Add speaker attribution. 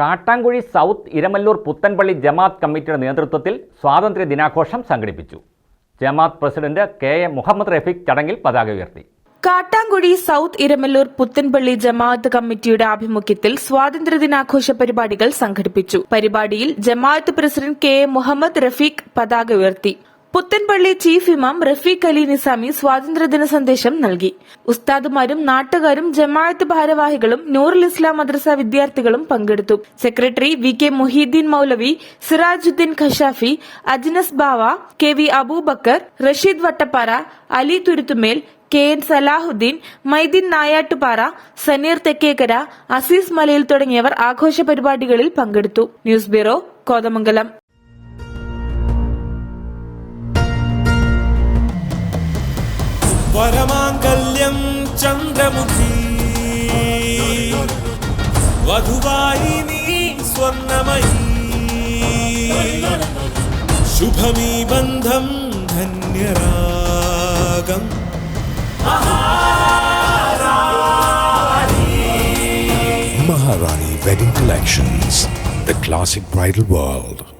Speaker 1: Kattankuzhi south Iramallur Puthanpally ജമാഅത്ത് കമ്മിറ്റിയുടെ നേതൃത്വത്തിൽ സ്വാതന്ത്ര്യ ദിനാഘോഷം സംഘടിപ്പിച്ചു. ജമാഅത്ത് president K A Muhammad Rafeeq ചടങ്ങിൽ പതാക ഉയർത്തി.
Speaker 2: കാട്ടാങ്കുഴി സൌത്ത് ഇരമല്ലൂർ പുത്തൻപള്ളി ജമാഅത്ത് കമ്മിറ്റിയുടെ ആഭിമുഖ്യത്തിൽ സ്വാതന്ത്ര്യ ദിനാഘോഷ പരിപാടികൾ സംഘടിപ്പിച്ചു. പരിപാടിയിൽ Jamaat president K A Muhammad Rafeeq പതാക ഉയർത്തി. പുത്തൻപള്ളി ചീഫ് ഇമാം റഫീഖ് അലി നിസാമി സ്വാതന്ത്ര്യദിന സന്ദേശം നൽകി. ഉസ്താദുമാരും നാട്ടുകാരും ജമാഅത്ത് ഭാരവാഹികളും നൂറുൽ ഇസ്ലാം മദ്രസ വിദ്യാർത്ഥികളും പങ്കെടുത്തു. Secretary V K Muhiyuddin Maulavi Sirajuddin Khashafi Ajnas Bava K V Abubakkar Rasheed Vattappara Ali Thuruthumel K N Salahuddin Maideen Nayattupara Saneer Thekkekara Azeez Malayil തുടങ്ങിയവർ ആഘോഷ പരിപാടികളിൽ പങ്കെടുത്തു. News bureau Kothamangalam.
Speaker 3: परमाङ्गल्यं चन्द्रमुखी वधुवाहिनी स्वर्णमयी शुभमी बन्धं धन्यरागम्
Speaker 4: Maharani Wedding Collections, the classic bridal world.